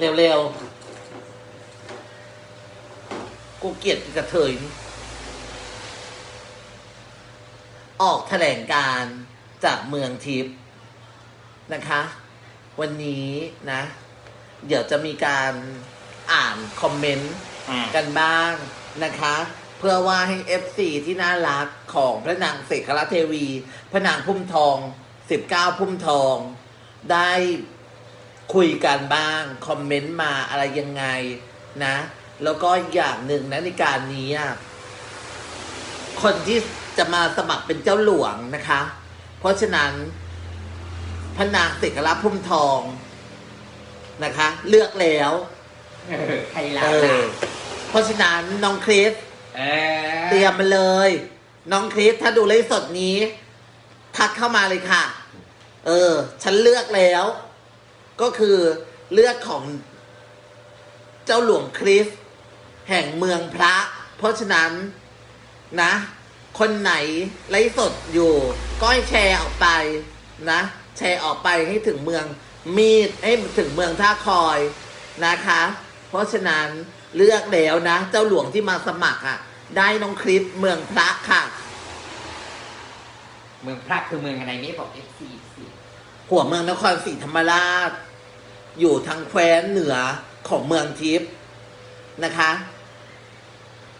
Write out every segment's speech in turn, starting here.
เร็วๆ กูเกลียดอีกระเทยนี่ออกแถลงการณ์จากเมืองทิพย์นะคะ วันนี้นะ เดี๋ยวจะมีการอ่านคอมเมนต์อ่ากันบ้างนะคะ เพื่อว่าให้ FC ที่น่ารักของพระนางเสกคราเทวี พระนางพุ่มทอง 19 พุ่มทองได้ คุยกันบ้าง คอมเมนต์มาอะไรยังไงนะ แล้วก็อย่างหนึ่งนะในการนี้อะคนที่จะมาสมัครเป็นเจ้าหลวงนะคะ เพราะฉะนั้นพระนางเสกราพุ่มทองนะคะ เลือกแล้วเออใครรักเอล่ะอเพราะฉะนั้นน้องคริสเออเตรียมมาเลย น้องคริสถ้าดูไลฟ์สดนี้ ทักเข้ามาเลยค่ะ เออ ฉันเลือกแล้ว ก็คือเลือกของเจ้าหลวงคริส แห่งเมืองพระ เพราะฉะนั้นนะ คนไหนไลฟ์สดอยู่ ก็ให้แชร์ออกไปนะ แชร์ออกไปให้ถึงเมืองมีดให้ถึงเมืองท่าคอยนะคะ เพราะฉะนั้นเลือกแล้วนะ เจ้าหลวงที่มาสมัครอะ ได้น้องคริสเมืองพระค่ะ เมืองพระคือเมืองอะไรนี่บอกเอฟซีสิหัวเมืองนครศรีธรรมราช อยู่ทางแคว้นเหนือของเมืองทิพย์นะคะ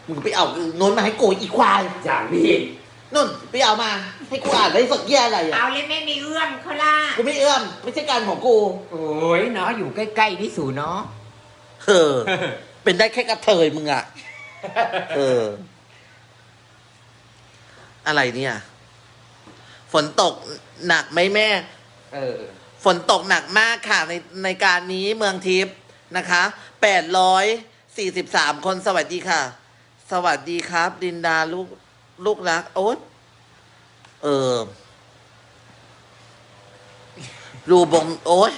มึงไปเอาโน้นมาให้กูอีควายจากพี่นุ่นไปเอามา ให้กูอ่านได้สักเยี่ยอะไรอะเอาเลยไม่มีเอื้อมเขาล่ะกูไม่เอื้อมไม่ใช่การของกู โอ้ยเนาะอยู่ใกล้ๆพี่สูเนาะเออ เป็นได้แค่กระเทยมึงอะเออ อะไรเนี่ย ฝนตกหนักไหมแม่ เออ ฝนตกหนักมากค่ะในในการนี้เมืองทิพย์นะคะแปดร้อยสี่สิบสามคนสวัสดีค่ะ สวัสดีครับ ดินดาลูกลูกรักโอ๊ตเออรูบงโอ๊ย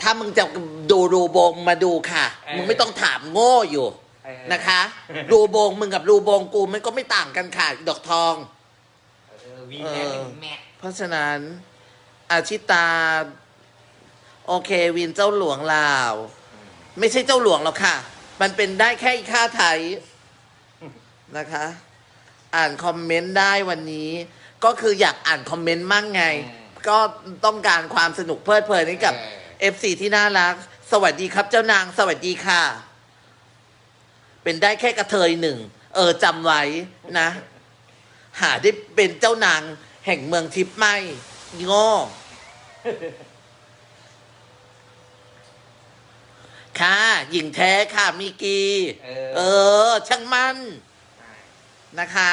ถ้ามึงจะดูรูบงมาดูค่ะ เออ มึงไม่ต้องถามโง่อยู่เออนะคะ รูบงมึงกับรูบงกูมันก็ไม่ต่างกันค่ะดอกทอง เออวีแม่หนึ่งแม่เพราะฉะนั้น อาชิตา โอเควินเจ้าหลวงลาว ไม่ใช่เจ้าหลวงหรอกค่ะ มันเป็นได้แค่อีค่าไทยนะคะ อ่านคอมเมนต์ได้วันนี้ ก็คืออยากอ่านคอมเมนต์มั่งไง ก็ต้องการความสนุกเพลิดเพลินให้กับ FC ที่น่ารัก สวัสดีครับเจ้านางสวัสดีค่ะ เป็นได้แค่กระเทยหนึ่ง เออจำไว้นะ หาได้เป็นเจ้านางแห่งเมืองทิพย์ไม่ โง่ค่ะ หญิงแท้ค่ะมิกี เออ เออ ช่างมันนะคะ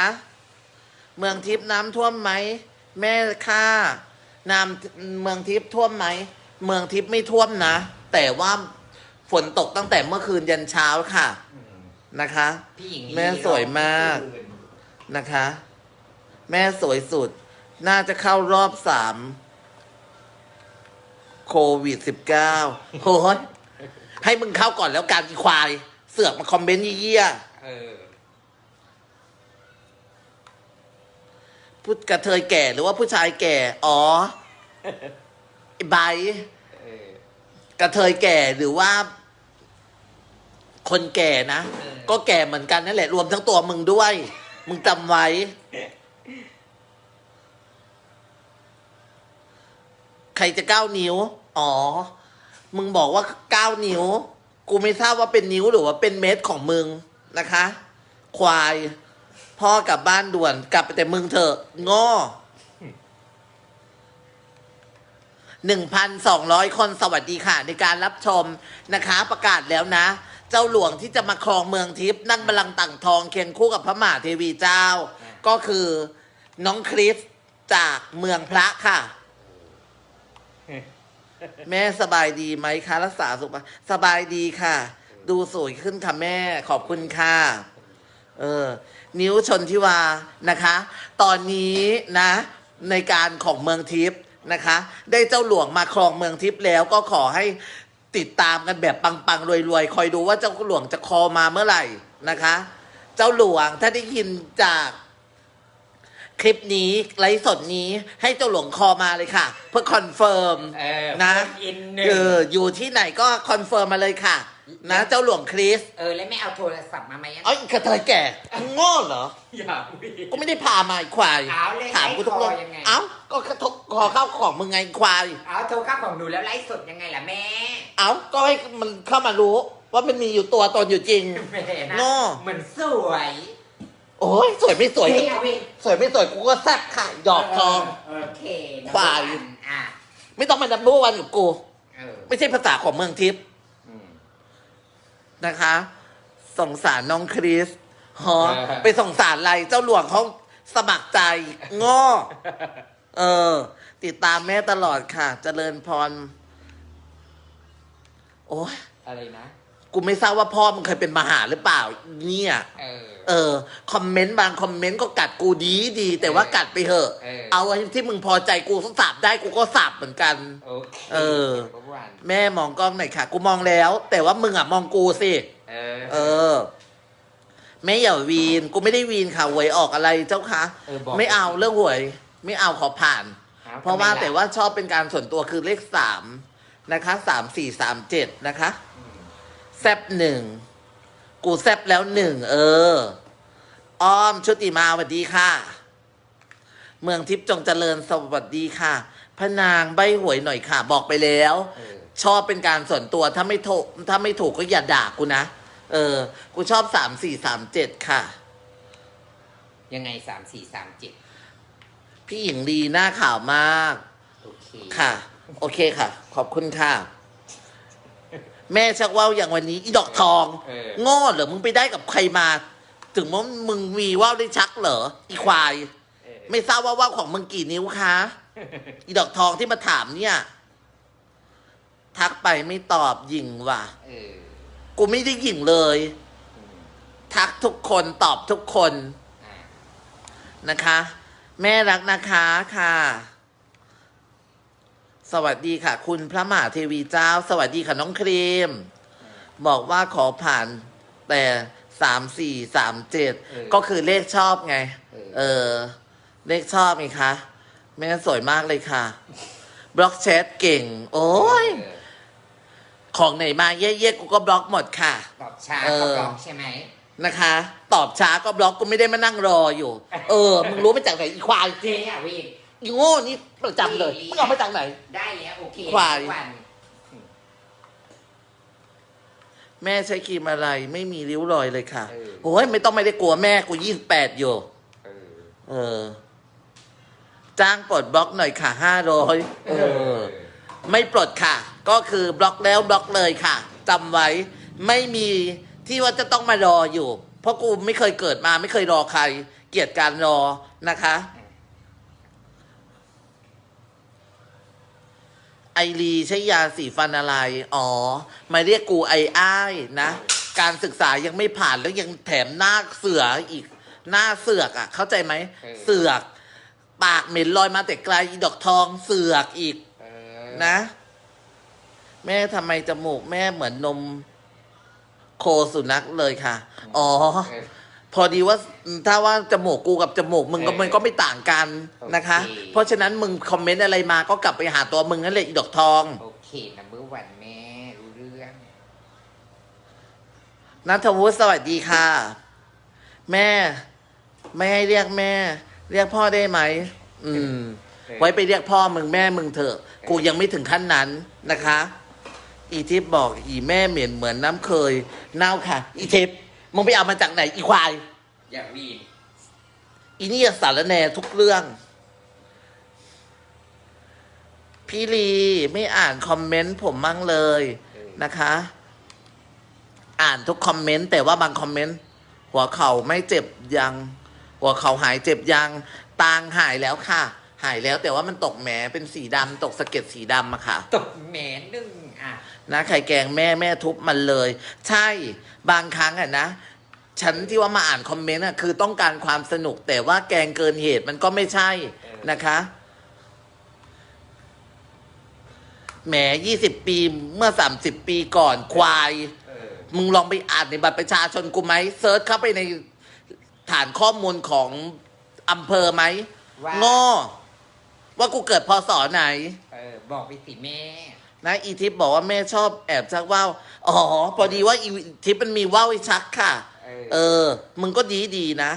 เมืองทิพย์น้ำท่วมไหม แม่ค่ะน้ำเมืองทิพย์ท่วมไหม เมืองทิพย์ไม่ท่วมนะ แต่ว่าฝนตกตั้งแต่เมื่อคืนยันเช้าค่ะอืมนะคะ พี่หญิงแม่สวยมากนะคะ แม่สวยสุด น่าจะเข้ารอบสามโควิดสิบเก้าโหยให้มึงเข้าก่อนแล้วการอีควาย เสือกมาคอมเมนต์เยี่ยเออๆพูดกระเทยแก่หรือว่าผู้ชายแก่ อ๋อไอ้ใบเออกระเทยแก่หรือว่า คนแก่นะเออก็แก่เหมือนกันนั่นแหละ รวมทั้งตัวมึงด้วย มึงจำไว้ ใครจะเก้านิ้ว อ๋อ มึงบอกว่าเก้านิ้ว กูไม่ทราบว่าเป็นนิ้วหรือว่าเป็นเม็ดของมึงนะคะ ควาย พ่อกลับบ้านด่วนกลับไปแต่มึงเถอะง้อหนึ่งพันสองร้อยคนสวัสดีค่ะ ในการรับชมนะคะ ประกาศแล้วนะ เจ้าหลวงที่จะมาครองเมืองทิพย์นั่งบัลลังก์ต่างทองเคียงคู่กับพระมหาเทวีเจ้า ก็คือน้องคริสจากเมืองพระค่ะ แม่สบายดีไหมคะรักษาสุขภาพสบายดีค่ะ ดูสวยขึ้นค่ะแม่ขอบคุณค่ะ เออ นิ้วชนทิวานะคะ ตอนนี้นะ ในการของเมืองทิพย์นะคะ ได้เจ้าหลวงมาครองเมืองทิพย์แล้วก็ขอให้ติดตามกันแบบปังๆรวยๆ คอยดูว่าเจ้าหลวงจะคอมาเมื่อไหร่นะคะ เจ้าหลวงถ้าได้ยินจาก คลิปนี้ไลฟ์สดนี้ให้เจ้าหลวงคอมาเลยค่ะ เพื่อคอนเฟิร์มเออนะอินหนึ่งเอออยู่ที่ไหนก็คอนเฟิร์มมาเลยค่ะ นะเจ้าหลวงคริสเออ แล้วไม่เอาโทรศัพท์มาไหมอะเอ้ยกระเทยแก่มึงโง่เหรอ อย่าวิ่งก็ไม่ได้พามาไอ้ควายเอาเลยถามกูทุกเรื่องให้คอยังไง เอ้าก็กระทบคอเข้าของมึงไงควาย เอาโทรเข้าของหนูแล้วไลฟ์สดยังไงล่ะแม่ เอ้าก็ให้มันเข้ามารู้ว่ามันมีอยู่ตัวตนอยู่จริง แม่นะโง่ เหมือนสวย โอ้ยสวยไม่สวย เฮ้ยเอาเว้ยสวยไม่สวยกูก็แซ่บค่ะดอกทองโอเคควาย อะไม่ต้องมาดับเบิลวันกับกู เออไม่ใช่ภาษาของเมืองทิพย์อืม นะคะสงสารน้องคริสฮะเออ ไปสงสารอะไรเจ้าหลวงเขาสมัครใจโง่เออ ติดตามแม่ตลอดค่ะ เจริญพร โอ้ยอะไรนะ กูไม่ทราบว่าพ่อมึงเคยเป็นมหาหรือเปล่า เนี่ย เออ เออ คอมเมนต์บางคอมเมนต์ก็กัดกูดีดีแต่ว่ากัดไปเถอะ เออ เอาไว้ที่มึงพอใจกูสักสาบได้กูก็สาบเหมือนกัน โอเคเออ เมื่อวานแม่มองกล้องหน่อยค่ะ กูมองแล้ว แต่ว่ามึงอะมองกูสิ เออ เออ แม่อย่าวีน กูไม่ได้วีนค่ะหวยออกอะไรเจ้าคะเออบอกไม่เอาเรื่องหวย ไม่เอาขอผ่านอเพราะว่าทำไมล่แต่ว่าชอบเป็นการส่วนตัวคือเลขสามนะคะสามสี่สามเจ็ดนะคะ อืม แซบหนึ่ง กูแซบแล้วหนึ่ง เออ อ้อมชุติมาสวัสดีค่ะ เมืองทิพย์จงเจริญสวัสดีค่ะพระนางใบหวยหน่อยค่ะ บอกไปแล้วเออชอบเป็นการส่วนตัวถ้าไม่ถูกถ้าไม่ถูกก็อย่าด่ากูนะ เออ กูชอบสามสี่สามเจ็ดค่ะ ยังไงสามสี่สามเจ็ดพี่หญิงดีหน้าข่าวมาก โอเค ค่ะ โอเคค่ะ ขอบคุณค่ะ แม่ชักว่าวอย่างวันนี้อีดอกทองเออ โง่เหรอมึงไปได้กับใครมา ถึงว่ามึงมีว่าวได้ชักเหรออีควาย เออไม่ทราบว่าว่าวของมึงกี่นิ้วคะอีดอกทองที่มาถามเนี่ย ทักไปไม่ตอบหยิงว่ะ เออกูไม่ได้หยิงเลย อืมทักทุกคนตอบทุกคนอะนะคะ แม่รักนะคะค่ะ สวัสดีค่ะ คุณพระมหาเทวีเจ้า สวัสดีค่ะน้องครีม บอกว่าขอผ่านแต่สามสี่สามเจ็ดก็คือเลขชอบไง เออเลขชอบไงคะแม่สวยมากเลยค่ะ บล็อกแชทเก่ง โอ้ย เออของไหนมาเย่ๆกูก็บล็อกหมดค่ะ ตอบช้าเออ ก็บล็อกใช่ไหมนะคะ ตอบช้าก็บล็อกกูไม่ได้มานั่งรออยู่ เออ มึงรู้มาจากไหนอีควาย เจ๊อะวิน อีโง่นี่ประจำเลยมึงเอามาจากไหน ได้แล้วโอเคควาย ทุกวันแม่ใช้ครีมอะไรไม่มีริ้วรอยเลยค่ะเออโอ้ยไม่ต้องไม่ได้กลัวแม่กูยี่สิบแปดอยู่เออเออ จ้างปลดบล็อกหน่อยค่ะห้าร้อยเออ ไม่ปลดค่ะ ก็คือบล็อกแล้วบล็อกเลยค่ะจำไว้ไม่มีที่ว่าจะต้องมารออยู่ เพราะกูไม่เคยเกิดมาไม่เคยรอใคร เกลียดการรอนะคะ ไอรีใช้ยาสีฟันอะไร อ๋อมาเรียกกูไออ้ายนะ การศึกษายังไม่ผ่านแล้วยังแถมหน้าเสืออีก หน้าเสือกอะ เข้าใจไหม เออ เสือก ปากเหม็นลอยมาแต่ไกลอีดอกทองเสือกอีก เออนะ แม่ทำไมจมูกแม่เหมือนนม โคสุนัขเลยค่ะ อ๋อ เออ พอดีว่าถ้าว่าจมูกกูกับจมูกมึงก็เออมันก็ไม่ต่างกันนะคะ โอเค เพราะฉะนั้นมึงคอมเมนต์อะไรมาก็กลับไปหาตัวมึงนั่นแหละอีดอกทอง โอเคนะเมื่อวันแม่รู้เรื่อง นัทวุฒิสวัสดีค่ะ แม่ ไม่ให้เรียกแม่ เรียกพ่อได้ไหม อืมเออไว้ไปเรียกพ่อมึงแม่มึงเถอะ กูยังไม่ถึงขั้นนั้นนะคะ อีทิพย์บอกอีแม่เหม็นเหมือนน้ำเคย เน่าค่ะ อีทิพย์ มึงไปเอามาจากไหนอีควาย อย่าวีนอีนี่สารแหน่ทุกเรื่อง พี่ลีไม่อ่านคอมเมนต์ผมมั่งเลยนะคะ อ่านทุกคอมเมนต์แต่ว่าบางคอมเมนต์หัวเข่าไม่เจ็บยัง หัวเข่าหายเจ็บยังตางหายแล้วค่ะ หายแล้วแต่ว่ามันตกแหมเป็นสีดำตกสะเก็ดสีดำอะค่ะ ตกแหมหนึ่งอะ นะไข่แกงแม่แม่ทุบมันเลย ใช่บางครั้งอะนะฉันที่ว่ามาอ่านคอมเมนต์อะคือต้องการความสนุก แต่ว่าแกงเกินเหตุมันก็ไม่ใช่นะคะแหมยี่สิบปีเมื่อสามสิบปีก่อนควายเออมึงลองไปอ่านในบัตรประชาชนกูไหมเซิร์ชเข้าไปในฐานข้อมูลของอำเภอไหมว่าโง่ว่ากูเกิดพศไหน เออ บอกไปสิแม่ นะอีทิปบอกว่าแม่ชอบแอบชักว่าวอ๋อพอดีว่าอีทิปมันมีว่าวให้ชักค่ะเออเออ มึงก็ดีดีๆนะ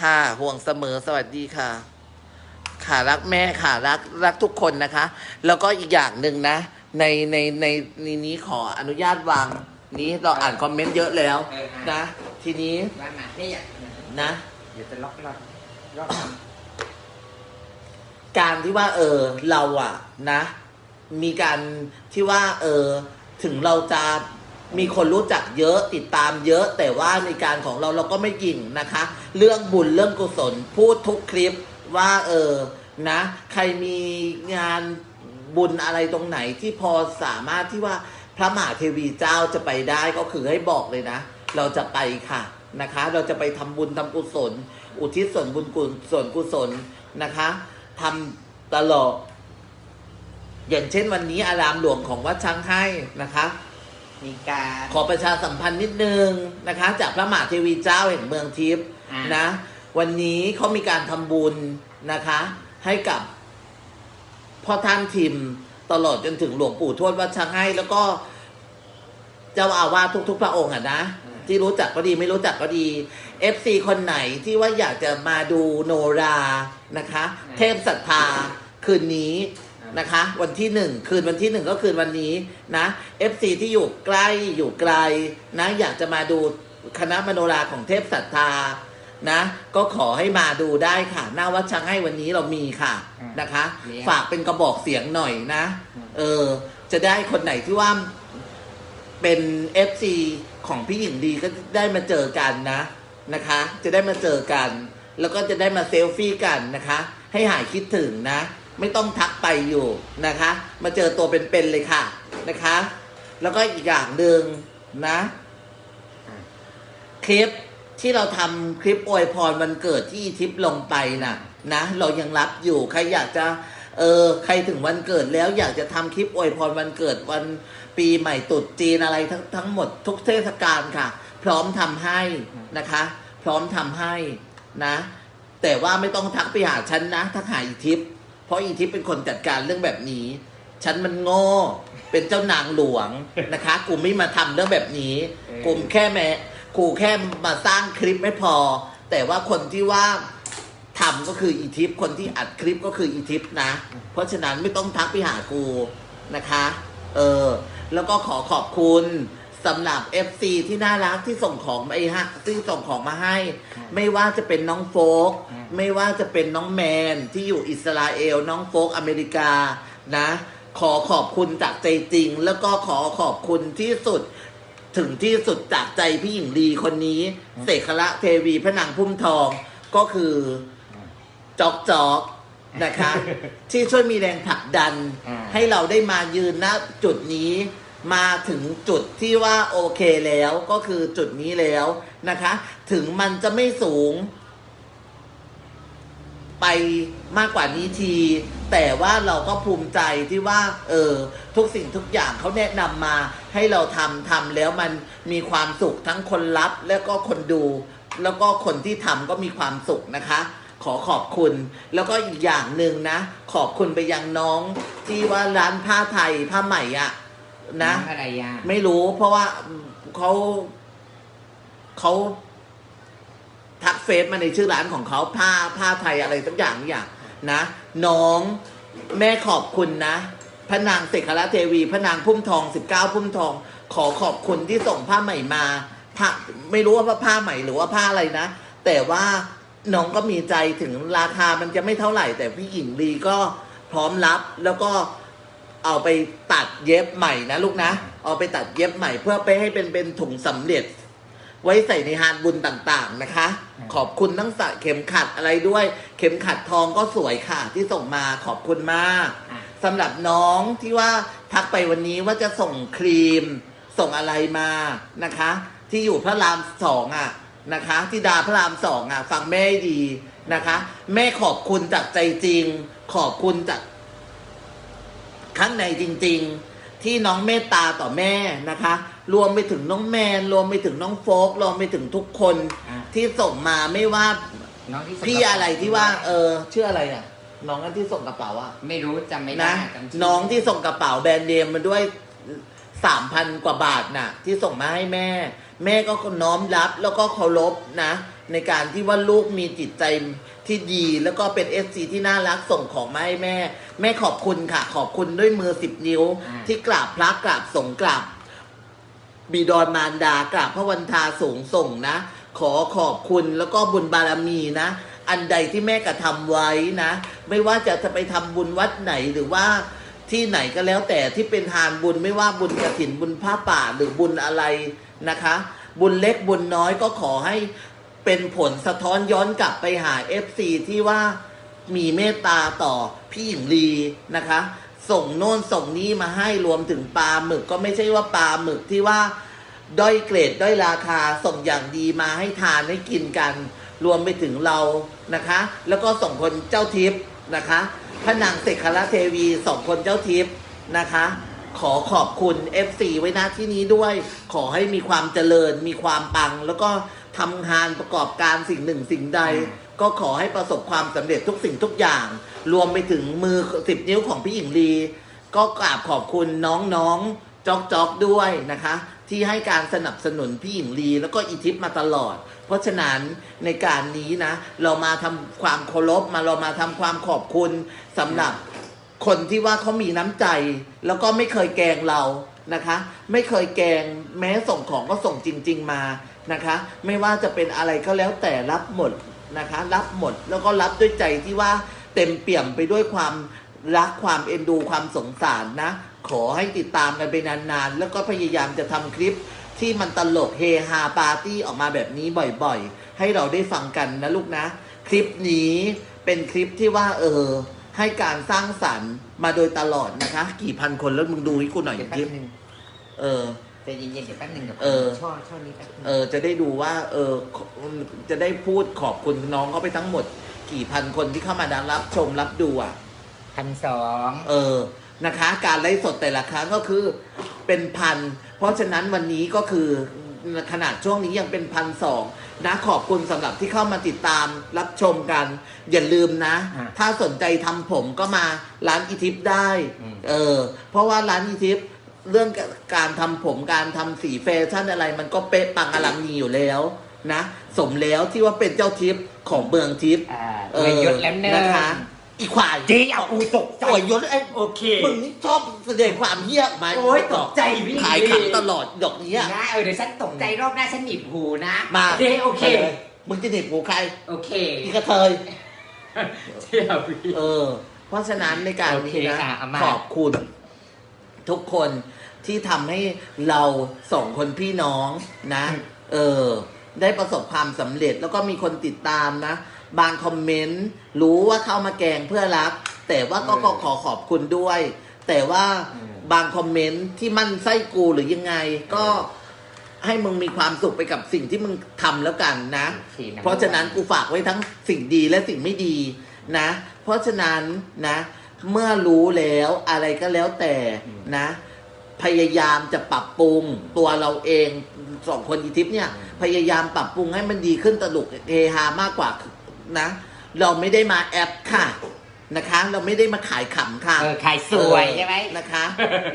ค่ะห่วงเสมอสวัสดีค่ะ ค่ะรักแม่ค่ะรักรักทุกคนนะคะ แล้วก็อีกอย่างหนึ่งนะ ในในในในนี้ขออนุญาตวางนี้เราอ่านคอมเมนต์เยอะแล้วเออนะ ทีนี้ว่ามาไม่อยากนะเดี๋ยวจะล็อกล็อกล็อกท การที่ว่า เออ เราอะนะ มีการที่ว่า เออ ถึงเราจะมีคนรู้จักเยอะติดตามเยอะ แต่ว่าในการของเราเราก็ไม่หยิ่งนะคะ เรื่องบุญเรื่องกุศลพูดทุกคลิปว่า เออนะ ใครมีงานบุญอะไรตรงไหนที่พอสามารถที่ว่าพระมหาเทวีเจ้าจะไปได้ก็คือให้บอกเลยนะ เราจะไปค่ะนะคะ เราจะไปทำบุญทำกุศล อุทิศส่วนบุญกุศลส่วนกุศลนะคะ ทำตลอด อย่างเช่นวันนี้อารามหลวงของวัดช้างให้นะคะำมีการขอประชาสัมพันธ์นิดนึงนะคะ จากพระมหาเทวีเจ้าแห่งเมืองทิพย์อ่านนะ วันนี้เขามีการทำบุญนะคะ ให้กับพ่อท่านทิมตลอดจนถึงหลวงปู่ทวดวัดช้างให้แล้วก็เจ้าอาวาสทุก ๆ พระองค์อะนะ ที่รู้จักก็ดีไม่รู้จักก็ดี FC คนไหนที่ว่าอยากจะมาดูโนรานะคะ เทพศรัทธาคืนนี้นะคะ วันที่หนึ่งคืนวันที่หนึ่งก็คืนวันนี้นะ FC ที่อยู่ใกล้อยู่ไกลนะอยากจะมาดูคณะมโนราของเทพศรัทธานะ ก็ขอให้มาดูได้ค่ะ หน้าวัดช้างให้วันนี้เรามีค่ะนะคะ ฝากเป็นกระบอกเสียงหน่อยนะ เออ จะได้คนไหนที่ว่าเป็น FC ของพี่หญิงดีก็ได้มาเจอกันนะนะคะ จะได้มาเจอกัน แล้วก็จะได้มาเซลฟี่กันนะคะ ให้หายคิดถึงนะ ไม่ต้องทักไปอยู่นะคะ มาเจอตัวเป็นๆเลยค่ะนะคะ แล้วก็อีกอย่างหนึ่งนะคลิปที่เราทำคลิปอวยพรวันเกิดที่ทิปลงไปน่ะนะเรายังรับอยู่ใครอยากจะเออใครถึงวันเกิดแล้วอยากจะทำคลิปอวยพรวันเกิดวัน ปีใหม่ตรุษจีนอะไรทั้งทั้งหมดทุกเทศกาลค่ะ พร้อมทำให้นะคะ พร้อมทำให้นะ แต่ว่าไม่ต้องทักไปหาฉันนะทักหาอีทิปเพราะอีทิปเป็นคนจัดการเรื่องแบบนี้ ฉันมันโง่เป็นเจ้านางหลวงนะคะ กูไม่มาทำเรื่องแบบนี้กูแค่แม่กูแค่มาสร้างคลิปไม่พอ แต่ว่าคนที่ว่าทำก็คืออีทิปคนที่อัดคลิปก็คืออีทิปนะ เพราะฉะนั้นไม่ต้องทักไปหากูนะคะ เออ แล้วก็ขอขอบคุณสำหรับ FC ที่น่ารักที่ส่งของมาไอ้ฮะที่ส่งของมาให้ ไม่ว่าจะเป็นน้องโฟก ไม่ว่าจะเป็นน้องแมนที่อยู่อิสราเอล น้องโฟกอเมริกานะ ขอขอบคุณจากใจจริง แล้วก็ขอขอบคุณที่สุดถึงที่สุดจากใจพี่หญิงดีคนนี้ เสกละเทวีพระนางพุ่มทองก็คือจอกจอกนะคะ ที่ช่วยมีแรงผลักดันอ่าให้เราได้มายืนณจุดนี้ มาถึงจุดที่ว่าโอเคแล้วก็คือจุดนี้แล้วนะคะ ถึงมันจะไม่สูง ไปมากกว่านี้ที แต่ว่าเราก็ภูมิใจที่ว่า เออ ทุกสิ่งทุกอย่างเขาแนะนำมา ให้เราทำทำแล้วมันมีความสุขทั้งคนรับแล้วก็คนดู แล้วก็คนที่ทำก็มีความสุขนะคะขอขอบคุณ แล้วก็อีกอย่างหนึ่งนะ ขอบคุณไปยังน้องที่ว่าร้านผ้าไทยผ้าใหม่อะ นะองอะไรอะไม่รู้ เพราะว่าเขาเขาทักเฟซมาในชื่อร้านของเขาผ้าผ้าไทยอะไรสักอย่างอย่างนะ น้องแม่ขอบคุณนะพระนางเสกขละเทวีพระนางพุ่มทองสิบเก้าพุ่มทอง ขอขอบคุณที่ส่งผ้าใหม่มาผ้าไม่รู้ว่าผ้าใหม่หรือว่าผ้าอะไรนะ แต่ว่าน้องก็มีใจถึงราคามันจะไม่เท่าไหร่ แต่พี่หญิงลีก็พร้อมรับแล้วก็ เอาไปตัดเย็บใหม่นะลูกนะ เอาไปตัดเย็บใหม่เพื่อไปให้เป็นเป็นถุงสำเร็จ ไว้ใส่ในฮานบุญต่างๆนะคะ ขอบคุณทั้งสะเข็มขัดอะไรด้วย เข็มขัดทองก็สวยค่ะ ที่ส่งมาขอบคุณมากอะสำหรับน้องที่ว่าทักไปวันนี้ว่าจะส่งครีม ส่งอะไรมานะคะ ที่อยู่พระรามสองอะนะคะที่ดาพระรามสองอะฟังแม่ให้ดีนะคะ แม่ขอบคุณจากใจจริง ขอบคุณจาก ข้างในจริงๆที่น้องเมตตาต่อแม่นะคะ รวมไปถึงน้องแมน รวมไปถึงน้องโฟกรวมไปถึงทุกคนอะที่ส่งมาไม่ว่าน้องที่ส่งพี่อะไรที่ว่า เออชื่ออะไรอะ น้องนั้นที่ส่งกระเป๋าอะ ไม่รู้จำไม่ได้นะจำชื่น้องที่ส่งกระเป๋าแบรนด์เนมมาด้วยสามพันกว่าบาทน่ะ ที่ส่งมาให้แม่ แม่ก็น้อมรับแล้วก็เคารพนะ ในการที่ว่าลูกมีจิตใจที่ดีแล้วก็เป็นเอฟซีที่น่ารักส่งของมาให้แม่ แม่ขอบคุณค่ะ ขอบคุณด้วยมือสิบนิ้ว ที่กราบพระกราบสงฆ์กราบบิดอนมารดากราบพระวันทาสูงส่งนะ ขอขอบคุณแล้วก็บุญบารมีนะ อันใดที่แม่กระทำไว้นะ ไม่ว่าจะจะไปทำบุญวัดไหนหรือว่าที่ไหนก็แล้วแต่ที่เป็นทานบุญไม่ว่าบุญกระถินบุญผ้าป่าหรือบุญอะไรนะคะ บุญเล็กบุญน้อยก็ขอให้ เป็นผลสะท้อนย้อนกลับไปหา FC ที่ว่ามีเมตตาต่อพี่หญิงลีนะคะ ส่งโน่นส่งนี้มาให้รวมถึงปลาหมึกก็ไม่ใช่ว่าปลาหมึกที่ว่า ด้อยเกรดด้อยราคาส่งอย่างดีมาให้ทานให้กินกัน รวมไปถึงเรานะคะ แล้วก็ส่งคนเจ้าทิพย์นะคะพระนางเสกคาเทวีส่งคนเจ้าทิพย์นะคะ ขอขอบคุณ FC ไว้ณที่นี้ด้วย ขอให้มีความเจริญมีความปังแล้วก็ ทำงานประกอบการสิ่งหนึ่งสิ่งใด ก็ขอให้ประสบความสำเร็จทุกสิ่งทุกอย่าง รวมไปถึงมือสิบนิ้วของพี่หญิงลี ก็กราบขอบคุณน้องๆจ๊อกจ๊อกด้วยนะคะ ที่ให้การสนับสนุนพี่หญิงลีแล้วก็อีทิปมาตลอด เพราะฉะนั้นในการนี้นะ เรามาทำความเคารพมาเรามาทำความขอบคุณสำหรับคนที่ว่าเขามีน้ำใจ แล้วก็ไม่เคยแกล้งเรา นะคะ ไม่เคยแกงแม้ส่งของก็ส่งจริง ๆมานะคะ ไม่ว่าจะเป็นอะไรก็แล้วแต่รับหมดนะคะ รับหมดแล้วก็รับด้วยใจที่ว่าเต็มเปี่ยมไปด้วยความรักความเอ็นดูความสงสารนะ ขอให้ติดตามกันไปนานๆ แล้วก็พยายามจะทำคลิปที่มันตลกเฮฮาปาร์ตี้ออกมาแบบนี้บ่อยๆ ให้เราได้ฟังกันนะลูกนะ คลิปนี้เป็นคลิปที่ว่าเออ ให้การสร้างสรรค์มาโดยตลอดนะคะ กี่พันคนแล้วมึงดูให้กูหน่อยเดี๋ยวคแป๊ลิบปนึงเออ ใจเย็นๆเดี๋ยวแป๊บนึงกับเออ ช่อช่อนี้แป๊บนึงเออจะได้ดูว่า เออจะได้พูดขอบคุณน้องเขาไปทั้งหมด กี่พันคนที่เข้ามาดังรับชมรับดูอะ พันสองเออ นะคะ การไลฟ์สดแต่ละครั้งก็คือเป็นพัน เพราะฉะนั้นวันนี้ก็คือขนาดช่วงนี้ยังเป็นพันสอง นะขอบคุณสำหรับที่เข้ามาติดตามรับชมกัน อย่าลืมนะถ้าสนใจทำผมก็มาร้านอีทิปได้เออเพราะว่าร้านอีทิปเรื่องการทำผมการทำสีแฟชั่นอะไร มันก็เป๊ะปังอลังมีอยู่แล้วนะ สมแล้วที่ว่าเป็นเจ้าทิปของเมืองทิป อ่าเออวยอยศแล้วเนอะ นะคะ อีควายเจ๊เอากูตกใจอวยยศไอ้โอเค มึงนี่ชอบแสดงความเหี้ยออกมาโอ้ยตกใจพี่ขายขำตลอดดอกเนี้ยนะเออเดี๋ยวฉันตกใจรอบหน้าฉันหนีบหูนะมาเจ๊โอเคไปลยมึงจะหนีบหูใคร โอเคอีกระเทยเที่ยวพี่เออ เพราะฉะนั้นในการโอเคนี้นะค่ะเอามาขอบคุณ ทุกคนที่ทำให้เราสองคนพี่น้องนะ เออ ได้ประสบความสำเร็จแล้วก็มีคนติดตามนะ บางคอมเมนต์รู้ว่าเข้ามาแกล้งเพื่อรัก แต่ว่าก็ก็ขอขอบคุณด้วย แต่ว่าบางคอมเมนต์ที่มันไส้กูหรือยังไง ก็ให้มึงมีความสุขไปกับสิ่งที่มึงทำแล้วกันนะโอเคนะ เพราะฉะนั้นกูฝากไว้ทั้งสิ่งดีและสิ่งไม่ดีนะ เพราะฉะนั้นนะ เมื่อรู้แล้วอะไรก็แล้วแต่นะ พยายามจะปรับปรุงตัวเราเองสองคนอีทิพย์เนี่ย พยายามปรับปรุงให้มันดีขึ้นตลกเฮฮามากกว่า นะ เราไม่ได้มาแอปค่ะนะคะ เราไม่ได้มาขายขำค่ะเออขายสวยใช่ไหม นะคะ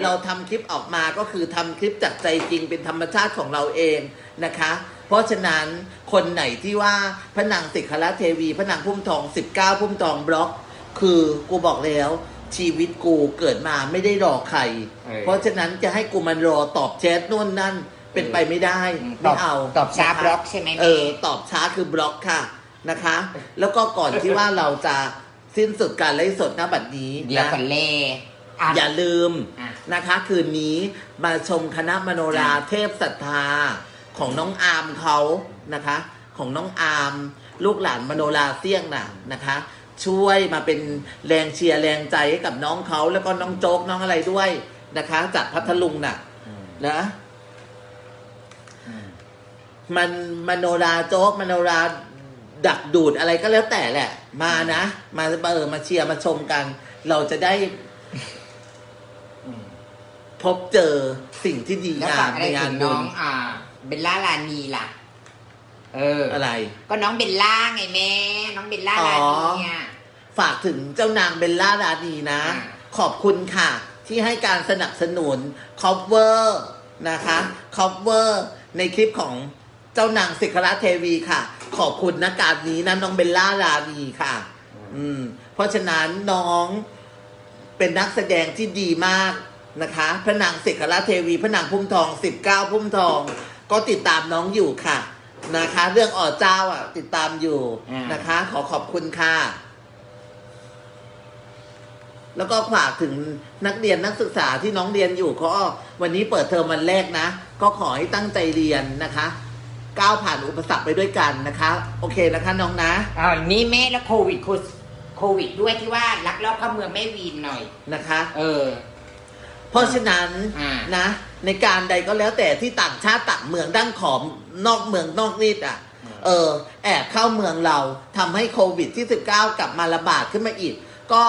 เราทำคลิปออกมาก็คือทำคลิปจากใจจริงเป็นธรรมชาติของเราเองนะคะ เพราะฉะนั้นคนไหนที่ว่าพระนางสิกขละเทวีพระนางพุ่มทอง 19 พุ่มทองบล็อก คือกูบอกแล้วชีวิตกูเกิดมาไม่ได้รอใคร เออเพราะฉะนั้นจะให้กูมันรอตอบแชทนู่นนั่นเป็นไปไม่ได้ตไม่อบเอาตอบช้านะคะบล็อกใช่ไหมเออ ตอบช้าคือบล็อกค่ะ นะคะ แล้วก็ก่อนที่ว่าเราจะสิ้นสุดการไลฟ์สดหน้าบัดนี้เดี๋ยวนะก่อนเล่อะ อย่าลืมอะ นะคะ คืนนี้มาชมคณะมโนราเทพศรัทธาของน้องอาร์มเขานะคะ ของน้องอาร์มลูกหลานมโนราเสี่ยงน่ะนะคะ ช่วยมาเป็นแรงเชียร์แรงใจให้กับน้องเขาแล้วก็น้องโจ๊กน้องอะไรด้วยนะคะ จากพัทลุงน่ะอืมนะอืมมันมโนราโจ๊กมโนรา ดักดูดอะไรก็แล้วแต่แหละ มานะมาเออมาเชียร์มาชมกัน เราจะได้อืมพบเจอสิ่งที่ดีแล้วงาฝากมอะในไรงาถึนงบุน้อญงอ่าเบลล่าลานีล่ะ เออ อะไร ก็น้องเบลล่าไงแม่ น้องเบลล่าลานีอะฝากถึงเจ้านางเบลล่ารานีนะ อ่า ขอบคุณค่ะ ที่ให้การสนับสนุน cover นะคะ cover ในคลิปของเจ้านางสิกราเทวีค่ะ ขอบคุณนะการนี้นะน้องเบลล่ารานีค่ะ อืม เพราะฉะนั้นน้องเป็นนักแสดงที่ดีมากนะคะ พระนางสิกราเทวี พระนางพุ่มทองสิบเก้าพุ่มทอง ก็ติดตามน้องอยู่ค่ะ นะคะ เรื่องอ่อเจ้าอะ ติดตามอยู่นนะคะ ขอขอบคุณค่ะ แล้วก็ฝากถึงนักเรียนนักศึกษาที่น้องเรียนอยู่ก็วันนี้เปิดเทอมวันแรกนะ ก็ขอให้ตั้งใจเรียนนะคะ ก้าวผ่านอุปสรรคไปด้วยกันนะคะ โอเคนะคะน้องนะอ้าวนี่แม่แล้วโควิดโคโควิดด้วยที่ว่าลักลอบเข้าเมืองแม่วีนหน่อย นะคะ เออ เพราะฉะนั้นอ่านนะ ในการใดก็แล้วแต่ที่ต่างชาติต่างเมืองดั้งขอมนอกเมืองนอกนิดอะ เออ แอบเข้าเมืองเราทำให้โควิดที่ 19 กลับมาระบาดขึ้นมาอีก ก็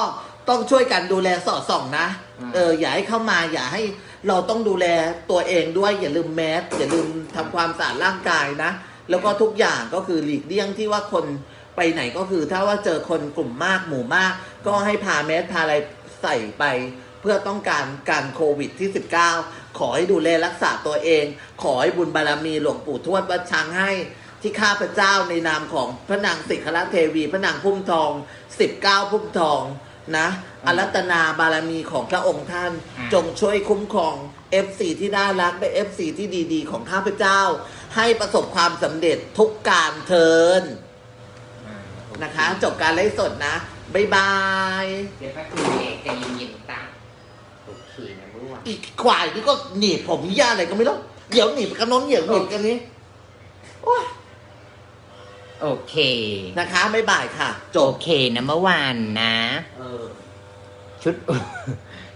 ต้องช่วยกันดูแลสอดส่องนะเออ อย่าให้เข้ามาอย่าให้ เราต้องดูแลตัวเองด้วยอย่าลืมแมสอย่าลืมทำความสะอาดร่างกายนะ แล้วก็ทุกอย่างก็คือหลีกเลี่ยงที่ว่าคนไปไหนก็คือ ถ้าว่าเจอคนกลุ่มมากหมู่มาก ก็ให้พาแมสพาอะไรใส่ไป เพื่อต้องการการโควิดที่ 19 ขอให้ดูแลรักษาตัวเอง ขอให้บุญบารมีหลวงปู่ทวดวัดช้างให้ที่ข้าพเจ้าในนามของพระนางสิกขละเทวี พระนางพุ่มทอง 19 พุ่มทองนะ อารัตนาบารมีของพระองค์ท่านอืมจงช่วยคุ้มครอง FC ที่น่ารักและ FC ที่ดีๆ ของข้าพเจ้า ให้ประสบความสำเร็จทุกการเทินอ่าโอเนะคะ จบการไลฟ์สดนะ บ๊ายบาย เดี๋ยวแป๊บนึงเองใจเย็นๆตั้งโอเคนะเมื่อวานอีกควายนี่ก็หนีบผมย่าอะไรก็ไม่รู้เดี๋ยวหนีบกันโน้นเดี๋ยวหนีบกันนี้โอ้ยโอเค นะคะ บ๊ายบายค่ะ จโอบเคนะเมื่อวานนะ เออ ชุด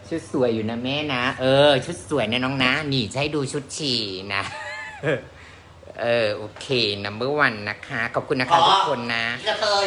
ชุดสวยอยู่นะแม่นะ เออ ชุดสวยนะน้องนะ นี่จะให้ดูชุดฉี่นะ เออ โอเคนะเมื่อวันนะคะ ขอบคุณนะคะทุกคนนะ กระเทย